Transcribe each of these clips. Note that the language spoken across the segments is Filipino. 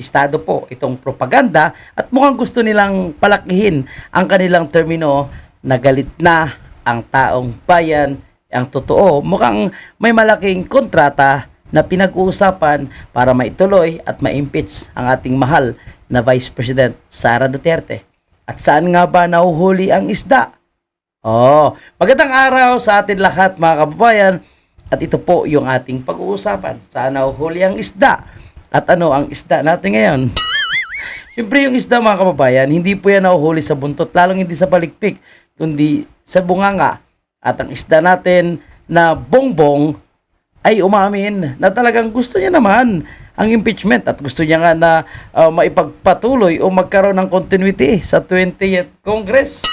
Bistado po itong propaganda at mukhang gusto nilang palakihin ang kanilang termino na galit na ang taong bayan. Ang totoo, mukhang may malaking kontrata na pinag-uusapan para maituloy at ma-impeach ang ating mahal na Vice President Sara Duterte. At saan nga ba nahuhuli ang isda? Oh, magandang araw sa atin lahat mga kababayan. At ito po yung ating pag-uusapan. Saan nahuhuli ang isda? At ano ang isda natin ngayon? Siyempre yung isda mga kababayan, hindi po yan nahuhuli sa buntot, lalong hindi sa palikpik, kundi sa bunganga. At ang isda natin na bongbong ay umamin na talagang gusto niya naman ang impeachment at gusto niya nga na uh, maipagpatuloy o magkaroon ng continuity sa 20th Congress.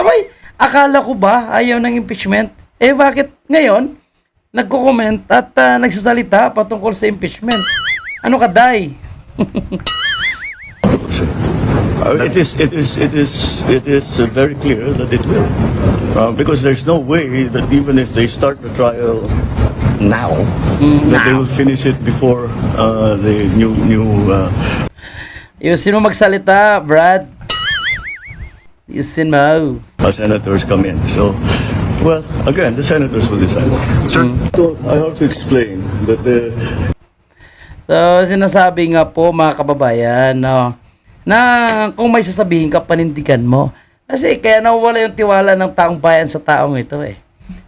Abay, akala ko ba ayaw ng impeachment? Eh bakit ngayon nagko-comment at uh, nagsasalita patungkol sa impeachment? Ano ka, Day? Uh, it is, it is, it is, it is uh, very clear that it will, uh, because there's no way that even if they start the trial now, that they will finish it before uh, the new new. Uh, Yusin mo magsalita, Brad. Yusin mo. uh, senators come in. So, well, again, the senators will decide. Sir, so I have to explain that the So, sinasabi nga po mga kababayan, no, na kung may sasabihin ka, panindigan mo. Kasi kaya nawawala yung tiwala ng taong bayan sa taong ito eh.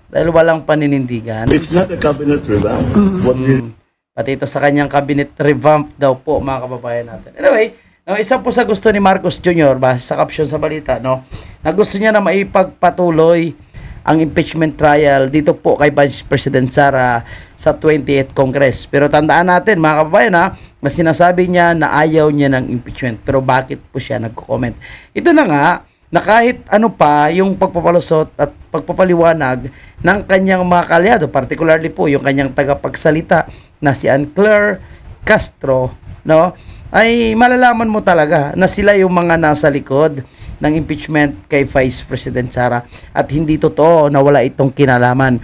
Dahil walang paninindigan. it's not a cabinet revamp. What we- Pati ito sa kanyang cabinet revamp daw po mga kababayan natin. Anyway, no, isa po sa gusto ni Marcos Jr. base sa caption sa balita, no, na gusto niya na maipagpatuloy ang impeachment trial dito po kay Vice President Sara sa 28th Congress. Pero tandaan natin mga kababayan ha, na sinasabi niya na ayaw niya ng impeachment. Pero bakit po siya nagko-comment? Ito na nga, na kahit ano pa yung pagpapalusot at pagpapaliwanag ng kanyang mga kalyado, particularly po yung kanyang tagapagsalita na si Ann Claire Castro, no? Ay malalaman mo talaga na sila yung mga nasa likod ng impeachment kay Vice President Sara at hindi totoo na wala itong kinalaman.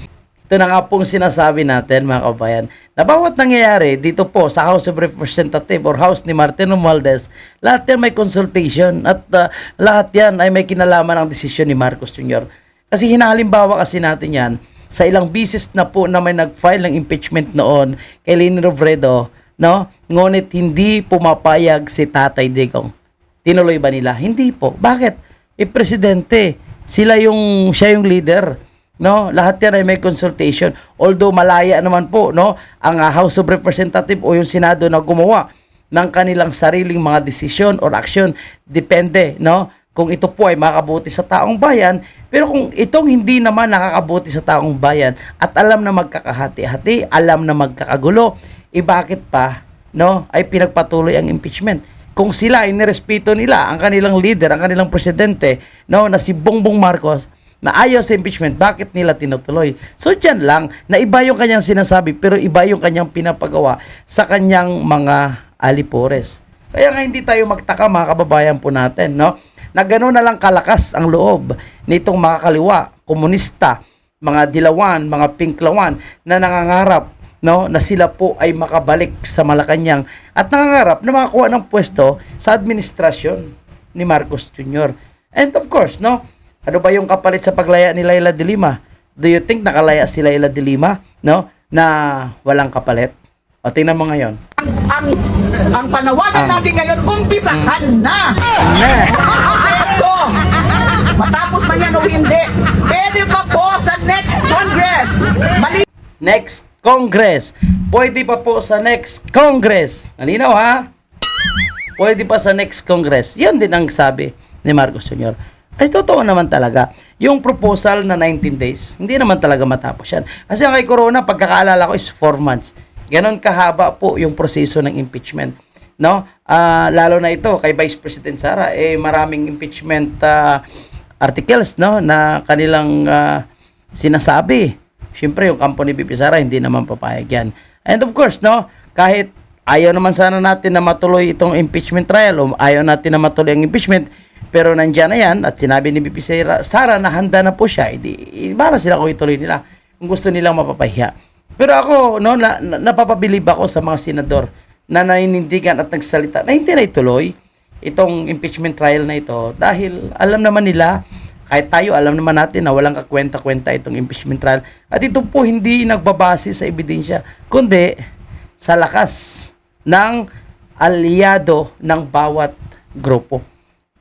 Ito na nga pong sinasabi natin mga kabayan na bawat nangyayari dito po sa House of Representative or House ni Martin Romualdez, lahat yan may consultation at uh, lahat yan ay may kinalaman ang desisyon ni Marcos Jr. Kasi hinahalimbawa kasi natin yan sa ilang bisis na po na may nag-file ng impeachment noon kay Leni Robredo, no? Ngunit hindi pumapayag si Tatay Digong. Tinuloy ba nila? Hindi po. Bakit? Eh, presidente. Sila yung, siya yung leader. No? Lahat yan ay may consultation. Although malaya naman po, no? Ang uh, House of Representative o yung Senado na gumawa ng kanilang sariling mga desisyon or action. Depende, no? Kung ito po ay makakabuti sa taong bayan, pero kung itong hindi naman nakakabuti sa taong bayan at alam na magkakahati-hati, alam na magkakagulo, eh bakit pa, no? Ay pinagpatuloy ang impeachment kung sila ay nirespeto nila ang kanilang leader, ang kanilang presidente, no, na si Bongbong Marcos, na ayaw sa impeachment, bakit nila tinutuloy? So dyan lang, na iba yung kanyang sinasabi, pero iba yung kanyang pinapagawa sa kanyang mga alipores. Kaya nga hindi tayo magtaka mga kababayan po natin, no? Na gano'n na lang kalakas ang loob nitong mga kaliwa, komunista, mga dilawan, mga pinklawan na nangangarap no na sila po ay makabalik sa Malacanang at nangangarap na makakuha ng pwesto sa administrasyon ni Marcos Jr. And of course, no, ano ba yung kapalit sa paglaya ni Laila de Lima? Do you think nakalaya si Laila de Lima, no, na walang kapalit? O tingnan mo ngayon. ang ang panawagan natin ngayon umpisahan na. Na. Proseso. Matapos man yan o hindi, pwede pa po sa next Congress. Mali Next Congress. Pwede pa po sa next Congress. Nalinaw ha? Pwede pa sa next Congress. Yan din ang sabi ni Marcos Jr. Ay, totoo naman talaga. Yung proposal na 19 days, hindi naman talaga matapos yan. Kasi ang kay Corona, pagkakaalala ko is 4 months. Ganon kahaba po yung proseso ng impeachment. No? Ah, lalo na ito kay Vice President Sara, eh maraming impeachment ah, articles no na kanilang ah, sinasabi. Siyempre, yung kampo ni BP Sara, hindi naman papayag yan. And of course, no, kahit ayaw naman sana natin na matuloy itong impeachment trial o ayaw natin na matuloy ang impeachment, pero nandiyan na yan at sinabi ni BP Sara, na handa na po siya, hindi, para sila kung ituloy nila kung gusto nilang mapapahiya. Pero ako, no, na, na, napapabilib ako sa mga senador na naninindigan at nagsalita na hindi na ituloy itong impeachment trial na ito dahil alam naman nila kahit tayo alam naman natin na walang kakwenta-kwenta itong impeachment trial at ito po hindi nagbabase sa ebidensya kundi sa lakas ng aliado ng bawat grupo.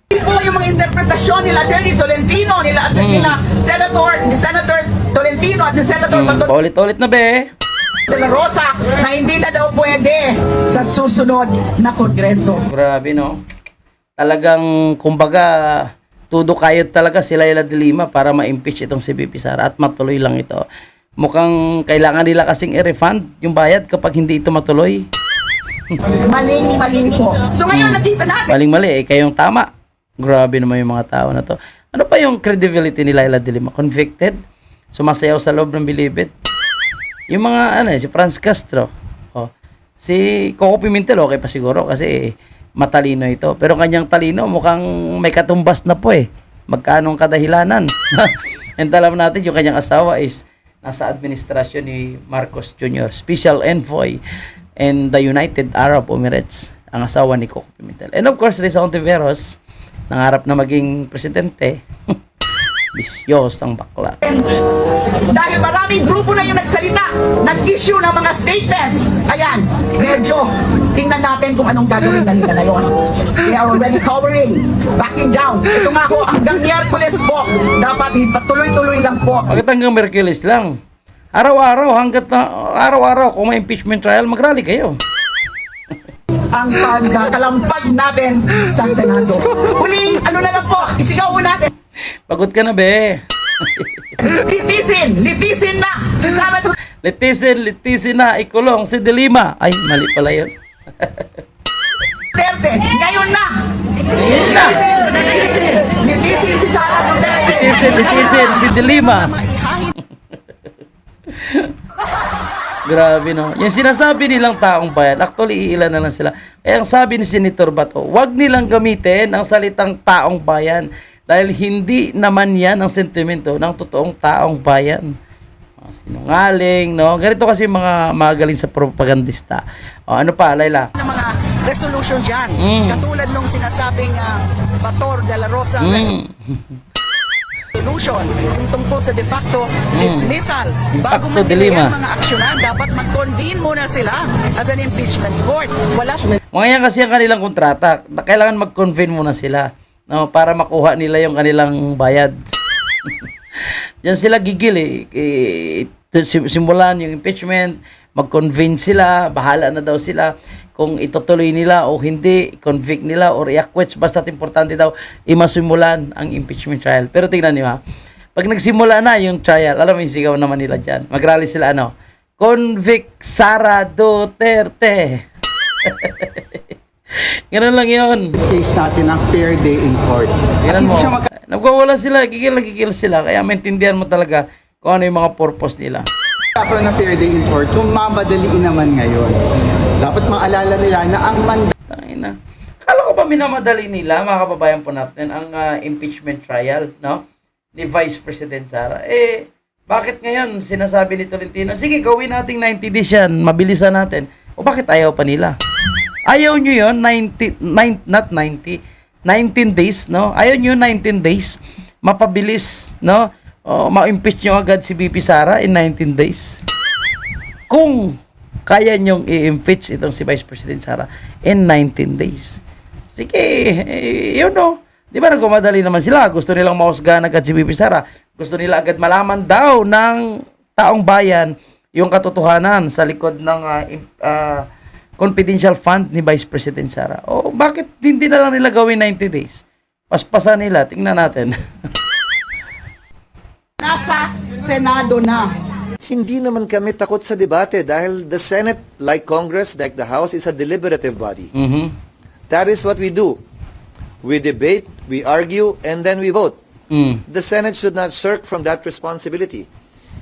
Po yung mga interpretasyon nila Attorney Tolentino, nila, Hmm. nila Senator, ni Senator Tolentino at ni Senator Mm, Bato paulit-ulit na be. de la Rosa na hindi na daw pwede sa susunod na kongreso. Grabe no. Talagang kumbaga tudo kayod talaga sila ila de Lima para ma-impeach itong si BP Sara at matuloy lang ito. Mukhang kailangan nila kasing i-refund yung bayad kapag hindi ito matuloy. Maling maling po. So ngayon nakita natin Maling mali eh, kayong tama. Grabe naman yung mga tao na to. Ano pa yung credibility nila ila de Lima? Convicted? Sumasayaw sa loob ng bilibid? Yung mga ano eh, si Franz Castro. Oh. Si Coco Pimentel okay pa siguro kasi matalino ito. Pero kanyang talino mukhang may katumbas na po eh. Magkano ang kadahilanan? And alam natin yung kanyang asawa is nasa administrasyon ni Marcos Jr. Special Envoy in the United Arab Emirates ang asawa ni Coco Pimentel. And of course, Rizal Ontiveros nangarap na maging presidente. Bisyos ang bakla. dahil maraming grupo na yung nagsalita, nag-issue ng mga statements. Ayan, medyo tingnan natin kung anong gagawin na nila ngayon. They are already covering, backing down. Ito nga po, hanggang Miyerkules po, dapat patuloy-tuloy lang po. Bakit hanggang Merkulis lang? Araw-araw, hanggat na, araw-araw, kung may impeachment trial, mag-rally kayo. ang pagkalampag natin sa Senado. Huling, ano na lang po, isigaw mo natin. Pagod ka na, be. Litisin, litisin na si Sara Litisin, litisin na, ikulong si Delima. Ay, mali pala yun. Duterte. Ngayon na. Ngayon na. Litisin, litisin si Sara Duterte. Litisin, litisin, si Delima. Grabe no. Yung sinasabi nilang taong bayan, actually iilan na lang sila. Kaya ang sabi ni Senator Bato, wag nilang gamitin ang salitang taong bayan dahil hindi naman yan ang sentimento ng totoong taong bayan. Mga sinungaling, no? Ganito kasi mga magaling sa propagandista. O, ano pa, Layla? ng mga resolution dyan. Mm. Katulad nung sinasabing ah, Bator de la Rosa Mm. resolution yung tungkol sa de facto dismissal. Bago Impacto Lima. yan mga aksyonan, dapat mag-convene muna sila as an impeachment court. Wala Mga yan kasi ang kanilang kontrata. Kailangan mag-convene muna sila no, para makuha nila yung kanilang bayad. Diyan sila gigil eh. eh simulan yung impeachment, mag-convene sila, bahala na daw sila kung itutuloy nila o hindi, convict nila or i-acquit. Basta't importante daw, imasimulan ang impeachment trial. Pero tingnan niyo ha, pag nagsimula na yung trial, alam mo yung sigaw naman nila dyan. Mag-rally sila ano, Convict Sara Duterte. Ganun lang yun. case natin ng fair day in court. Hindi mo. mag- Nagwawala sila, gigil na gigil sila. Kaya maintindihan mo talaga kung ano yung mga purpose nila. magkakaroon ng fair day in court kung mamadaliin naman ngayon. Dapat maalala nila na ang mandato Tangin na. Akala ko ba minamadali nila, mga kababayan po natin, ang ah, impeachment trial, no? Ni Vice President Sara. Eh, bakit ngayon sinasabi ni Tolentino, sige, gawin nating 90 days yan, mabilisan natin. O bakit ayaw pa nila? Ayaw nyo yun, 90, nine, not 90, 19 days, no? Ayaw nyo 19 days, mapabilis, no? O, ma-impeach nyo agad si BP Sara in 19 days. Kung kaya nyong i-impeach itong si Vice President Sara in 19 days. Sige, eh, yun no. Di ba nagmamadali naman sila? Gusto nilang mahusgahan agad si BP Sara. Gusto nila agad malaman daw ng taong bayan yung katotohanan sa likod ng im- ah, confidential fund ni Vice President Sara. O bakit hindi na lang nila gawin 90 days? Paspasan nila. Tingnan natin. nasa Senado na. Hindi naman kami takot sa debate dahil the Senate, like Congress, like the House, is a deliberative body. Mhm. That is what we do. We debate, we argue, and then we vote. Mm. The Senate should not shirk from that responsibility.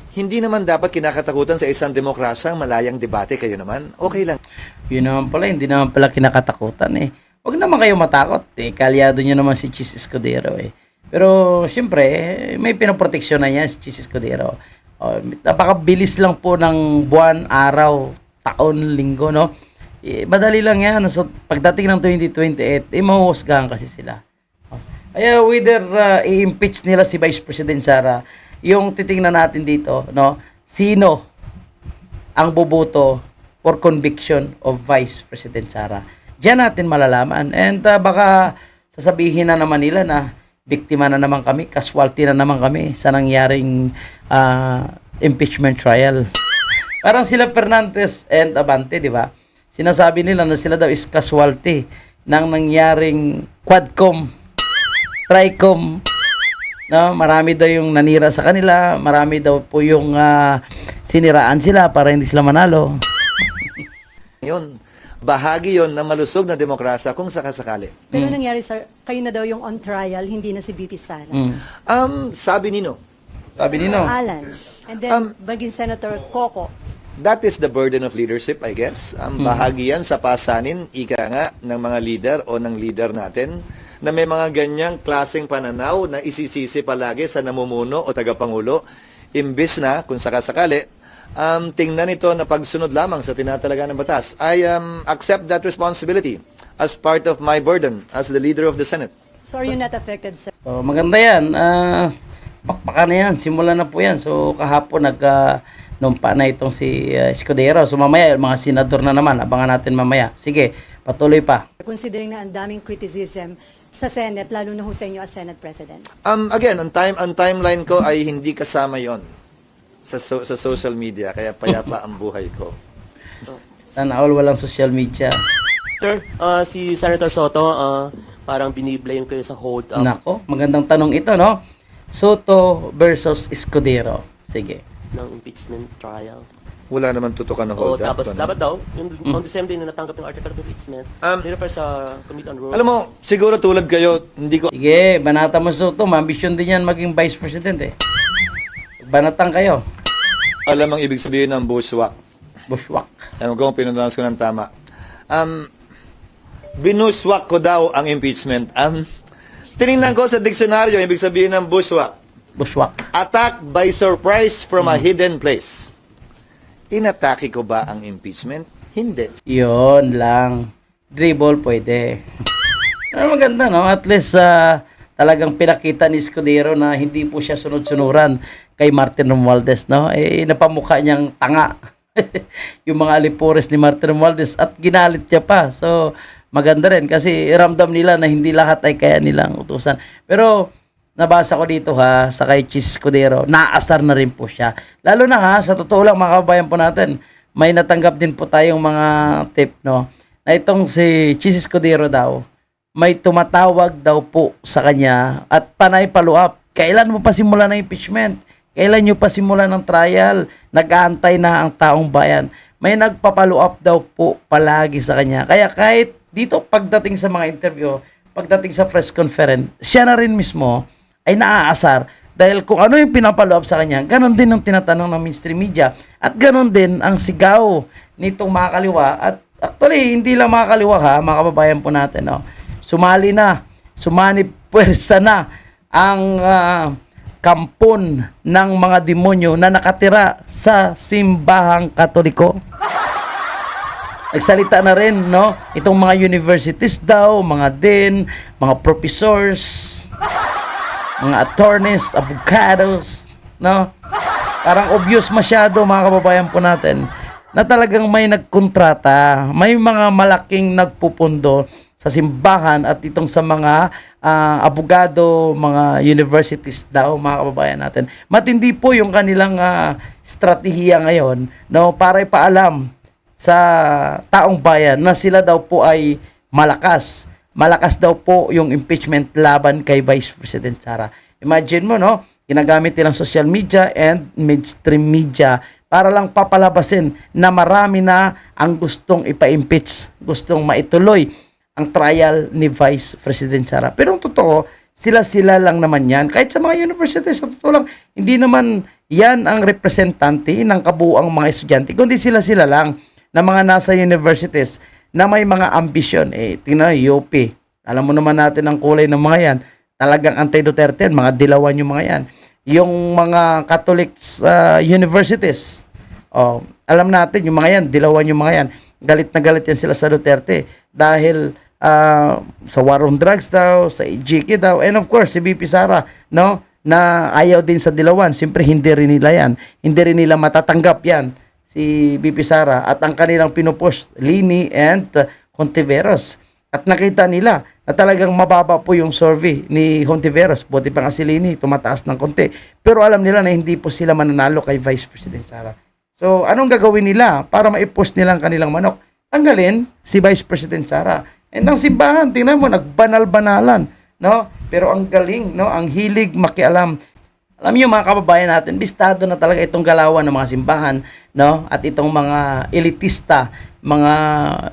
Hindi naman dapat kinakatakutan sa isang demokrasyang malayang debate kayo naman. Okay lang. Yun naman pala, hindi naman pala kinakatakutan eh. Huwag naman kayo matakot eh. Kalyado nyo naman si Chis Escudero eh. Pero, syempre, eh, may pinoproteksyon na yan si Chis Escudero. Oh, napakabilis lang po ng buwan, araw, taon, linggo, no? Eh, madali lang yan. So, pagdating ng 2028, eh, mahuhusgahan kasi sila. Oh. Kaya whether uh, i-impeach nila si Vice President Sara, yung titingnan natin dito, no, sino ang boboto for conviction of Vice President Sara. Diyan natin malalaman. And uh, baka sasabihin na naman nila na biktima na naman kami, casualty na naman kami sa nangyaring uh, impeachment trial. Parang sila Fernandez and Abante, di ba? Sinasabi nila na sila daw is casualty ng nangyaring Quadcom, Tricom, no, marami daw yung nanira sa kanila, marami daw po yung ah, siniraan sila para hindi sila manalo. Yun, bahagi yon ng malusog na demokrasya kung sakasakali. Pero nangyari, sir, kayo na daw yung on trial, hindi na si BP Sara. Um, sabi nino, Sabi nino, Alan. And then, Um, baging Senator Coco. that is the burden of leadership, I guess. Ang bahagi yan sa pasanin, ika nga, ng mga leader o ng leader natin na may mga ganyang klaseng pananaw na isisisi palagi sa namumuno o tagapangulo. Imbis na, kung sakasakali, um, tingnan ito na pagsunod lamang sa tinatalaga ng batas. I um, accept that responsibility as part of my burden as the leader of the Senate. So are you not affected, sir? So, maganda yan. Ah, pakpakan na yan. Simulan na po yan. So, kahapon nag uh, numpa na itong si uh, Escudero. So, mamaya, mga senador na naman. Abangan natin mamaya. Sige, patuloy pa. Considering na ang daming criticism sa Senate, lalo na ho sa inyo as Senate President. Um, again, ang, time, ang timeline ko ay hindi kasama yon sa, so- sa social media, kaya payapa ang buhay ko. Sana all walang social media. Sir, ah, si Senator Soto, ah, parang biniblame kayo sa hold up Nako, magandang tanong ito, no? Soto versus Escudero. Sige. ng impeachment trial. Wala naman tutukan ng hold up. tapos ano? dapat daw, yung, on the same day na natanggap yung article of impeachment, Um, um, sa Committee on Rules. Alam mo, siguro tulad kayo, hindi ko Sige, banata mo Soto. Ambisyon din yan maging vice president eh. Banatan kayo. alam ang ibig sabihin ng bushwhack. Bushwhack. Ewan ko kung pinunalas ko ng tama. Um, binuswak ko daw ang impeachment. Um, tinignan ko sa diksyonaryo, ibig sabihin ng bushwhack. Bushwhack. Attack by surprise from a hidden place. Inatake ko ba ang impeachment? Hindi. Yun lang. Dribble pwede. Pero maganda, no? At least ah, talagang pinakita ni Escudero na hindi po siya sunod-sunuran kay Martin Romualdez, no? Eh, napamukha niyang tanga. yung mga alipores ni Martin Romualdez at ginalit niya pa. So, maganda rin kasi ramdam nila na hindi lahat ay kaya nilang utusan. Pero, nabasa ko dito ha, sa kay Chis Escudero, naasar na rin po siya. Lalo na ha, sa totoo lang mga kabayan po natin, may natanggap din po tayong mga tip, no? Na itong si Chis Escudero daw, may tumatawag daw po sa kanya at panay follow up. Kailan mo pa simula ng impeachment? Kailan nyo pa simula ng trial? Nag-aantay na ang taong bayan. May nagpa-follow up daw po palagi sa kanya. Kaya kahit dito pagdating sa mga interview, pagdating sa press conference, siya na rin mismo ay naaasar dahil kung ano yung pinapalo up sa kanya, ganon din ang tinatanong ng mainstream media at ganon din ang sigaw nitong mga kaliwa at actually hindi lang mga kaliwa ha, mga kababayan po natin no. Sumali na, sumani puwersa na ang ah, kampon ng mga demonyo na nakatira sa simbahang katoliko. Nagsalita na rin, no? Itong mga universities daw, mga din, mga professors, mga attorneys, abogados, no? Parang obvious masyado mga kababayan po natin na talagang may nagkontrata, may mga malaking nagpupundo sa simbahan at itong sa mga ah, abogado, mga universities daw mga kababayan natin. Matindi po yung kanilang ah, strategiya ngayon no para ipaalam sa taong bayan na sila daw po ay malakas. Malakas daw po yung impeachment laban kay Vice President Sara. Imagine mo, no? Ginagamit nilang social media and mainstream media para lang papalabasin na marami na ang gustong ipa-impeach, gustong maituloy ang trial ni Vice President Sara. Pero ang totoo, sila-sila lang naman yan. Kahit sa mga universities, sa totoo lang, hindi naman yan ang representante ng kabuuang mga estudyante, kundi sila-sila lang na mga nasa universities na may mga ambisyon. Eh, tingnan nyo, UP. Alam mo naman natin ang kulay ng mga yan. Talagang anti-Duterte mga dilawan yung mga yan. Yung mga Catholic uh, universities, oh, alam natin yung mga yan, dilawan yung mga yan. galit na galit yan sila sa Duterte dahil ah, sa war on drugs daw, sa EJK daw, and of course, si BP Sara, no? Na ayaw din sa Dilawan. Siyempre, hindi rin nila yan. Hindi rin nila matatanggap yan, si BP Sara. At ang kanilang pinupush, Lini and Contiveros. At nakita nila na talagang mababa po yung survey ni Hontiveros. Buti pa nga si Lini, tumataas ng konti. Pero alam nila na hindi po sila mananalo kay Vice President Sara. So, anong gagawin nila para maipost nila ang kanilang manok? Tanggalin si Vice President Sara. And ang simbahan, tingnan mo, nagbanal-banalan. No? Pero ang galing, no? ang hilig makialam. Alam niyo mga kababayan natin, bistado na talaga itong galawan ng mga simbahan, no? At itong mga elitista, mga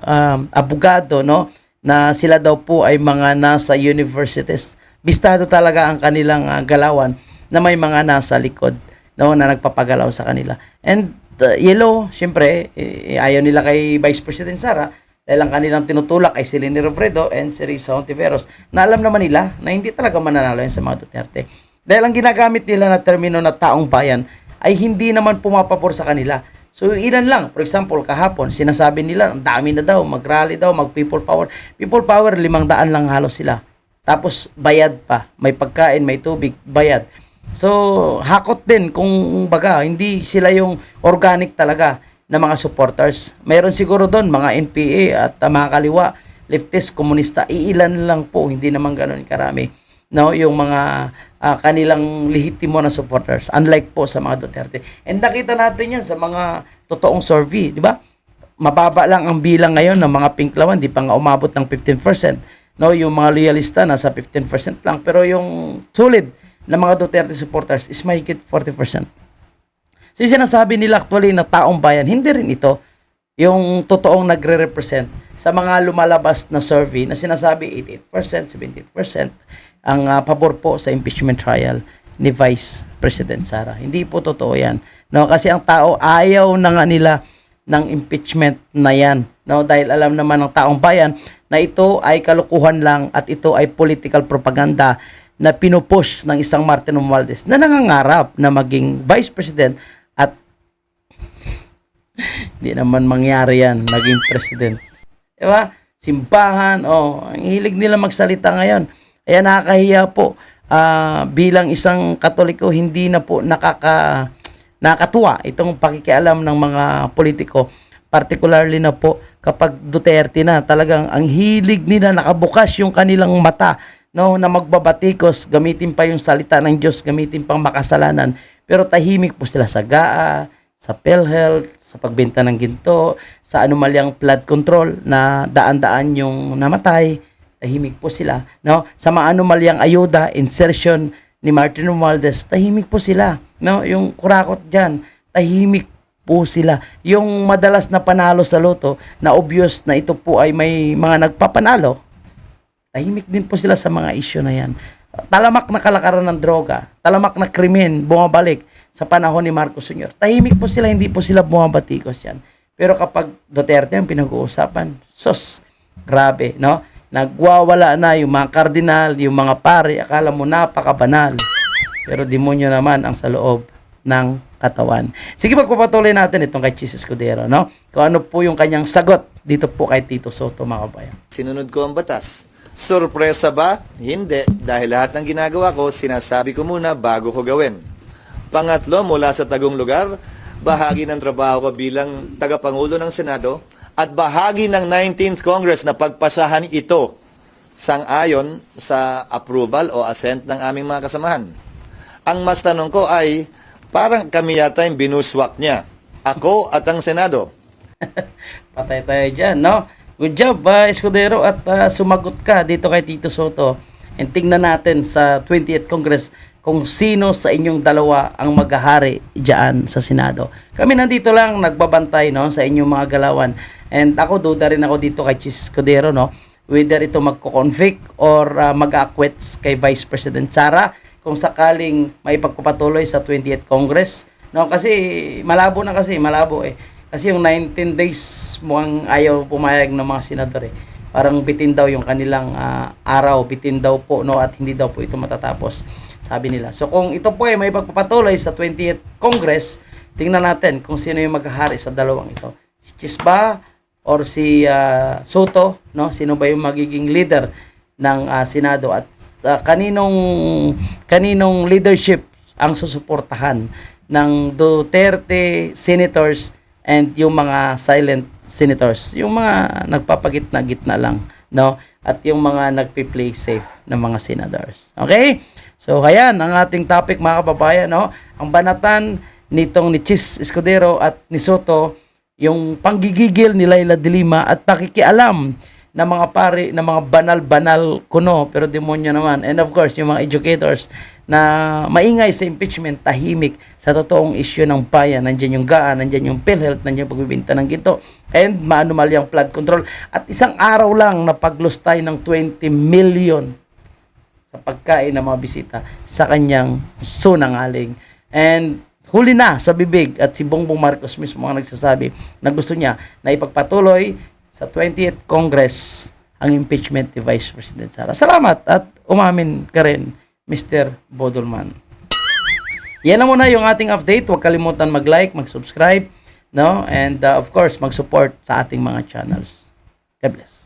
um, abogado, no? Na sila daw po ay mga nasa universities. Bistado talaga ang kanilang ah, galawan na may mga nasa likod, no? Na nagpapagalaw sa kanila. And uh, yellow, syempre, eh, ayaw nila kay Vice President Sara dahil ang kanilang tinutulak ay si Leni Robredo and si Risa Hontiveros na alam naman nila na hindi talaga mananalo yan sa mga Duterte. Dahil ang ginagamit nila na termino na taong bayan ay hindi naman pumapabor sa kanila. So ilan lang, for example, kahapon, sinasabi nila, ang dami na daw, mag-rally daw, mag-people power. People power, limang daan lang halos sila. Tapos bayad pa, may pagkain, may tubig, bayad. So, hakot din kung baga, hindi sila yung organic talaga na mga supporters. Mayroon siguro doon mga NPA at uh, mga kaliwa, leftist, komunista, iilan lang po, hindi naman ganoon karami. No, yung mga ah, kanilang lehitimo na supporters. Unlike po sa mga Duterte. And nakita natin yan sa mga totoong survey, di ba? Mababa lang ang bilang ngayon ng mga pinklawan, di pa nga umabot ng 15%. No, yung mga loyalista nasa 15% lang, pero yung solid na mga Duterte supporters is mahigit 40%. So yung sinasabi nila actually na taong bayan, hindi rin ito yung totoong nagre-represent sa mga lumalabas na survey na sinasabi 88%, 78% ang ah, pabor po sa impeachment trial ni Vice President Sara. Hindi po totoo yan. No, kasi ang tao ayaw na nga nila ng impeachment na yan. No, dahil alam naman ng taong bayan na ito ay kalukuhan lang at ito ay political propaganda na pinupush ng isang Martin Romualdez na nangangarap na maging Vice President at hindi naman mangyari yan, naging president. Diba? Simbahan, oh, ang hilig nila magsalita ngayon. Kaya nakakahiya po, ah, bilang isang katoliko, hindi na po nakaka, nakatuwa itong pakikialam ng mga politiko. Particularly na po kapag Duterte na, talagang ang hilig nila, nakabukas yung kanilang mata, no, na magbabatikos, gamitin pa yung salita ng Diyos, gamitin pang makasalanan. Pero tahimik po sila sa GAA, sa PhilHealth, sa pagbenta ng ginto, sa anomalyang flood control na daan-daan yung namatay, tahimik po sila. No? Sa mga anomalyang ayuda, insertion ni Martin Romualdez, tahimik po sila. No? Yung kurakot dyan, tahimik po sila. Yung madalas na panalo sa loto, na obvious na ito po ay may mga nagpapanalo, tahimik din po sila sa mga issue na yan. Talamak na kalakaran ng droga, talamak na krimen, bumabalik sa panahon ni Marcos Sr. Tahimik po sila, hindi po sila bumabatikos yan. Pero kapag Duterte ang pinag-uusapan, sos, grabe, no? Nagwawala na yung mga kardinal, yung mga pare, akala mo napakabanal. Pero demonyo naman ang sa loob ng katawan. Sige, magpapatuloy natin itong kay Chis Escudero, no? Kung ano po yung kanyang sagot dito po kay Tito Soto, mga kabayan. Sinunod ko ang batas. Sorpresa ba? Hindi. Dahil lahat ng ginagawa ko, sinasabi ko muna bago ko gawin. Pangatlo, mula sa tagong lugar, bahagi ng trabaho ko bilang tagapangulo ng Senado at bahagi ng 19th Congress na pagpasahan ito sang-ayon sa approval o assent ng aming mga kasamahan. Ang mas tanong ko ay, parang kami yata yung binuswak niya. Ako at ang Senado. Patay tayo dyan, no? Good job, uh, Escudero, at ah, sumagot ka dito kay Tito Soto. And tingnan natin sa 20th Congress kung sino sa inyong dalawa ang maghahari diyan sa Senado. Kami nandito lang nagbabantay no sa inyong mga galawan. And ako duda rin ako dito kay Chis Escudero no whether ito magko-convict or uh, mag-acquits kay Vice President Sara kung sakaling may pagpapatuloy sa 20th Congress no kasi malabo na kasi malabo eh kasi yung 19 days mukhang ayaw pumayag ng mga senador eh parang bitin daw yung kanilang ah, araw bitin daw po no at hindi daw po ito matatapos sabi nila so kung ito po ay may pagpapatuloy sa 20th Congress tingnan natin kung sino yung maghahari sa dalawang ito si Chis ba or si ah, Soto, no? Sino ba yung magiging leader ng ah, Senado at ah, kaninong kaninong leadership ang susuportahan ng Duterte senators and yung mga silent senators, yung mga nagpapagitna-gitna lang, no? At yung mga nagpi-play safe ng mga senators. Okay? So, ayan ang ating topic mga kababayan, no? Ang banatan nitong ni Chis Escudero at ni Soto, yung panggigigil ni Laila de Lima at pakikialam ng mga pare, ng mga banal-banal kuno, pero demonyo naman. And of course, yung mga educators na maingay sa impeachment, tahimik sa totoong issue ng bayan. Nandiyan yung GAA, nandiyan yung PhilHealth, nandiyan yung pagbibinta ng ginto, and maanumalyang flood control. At isang araw lang na paglustay ng 20 million sa pagkain ng mga bisita sa kanyang sunangaling. And huli na sa bibig at si Bongbong Marcos mismo ang nagsasabi na gusto niya na ipagpatuloy sa 20th Congress ang impeachment ni Vice President Sara. Salamat at umamin ka rin, Mr. Bodolman. Yan na muna yung ating update. Huwag kalimutan mag-like, mag-subscribe, no? And uh, of course, mag-support sa ating mga channels. God bless.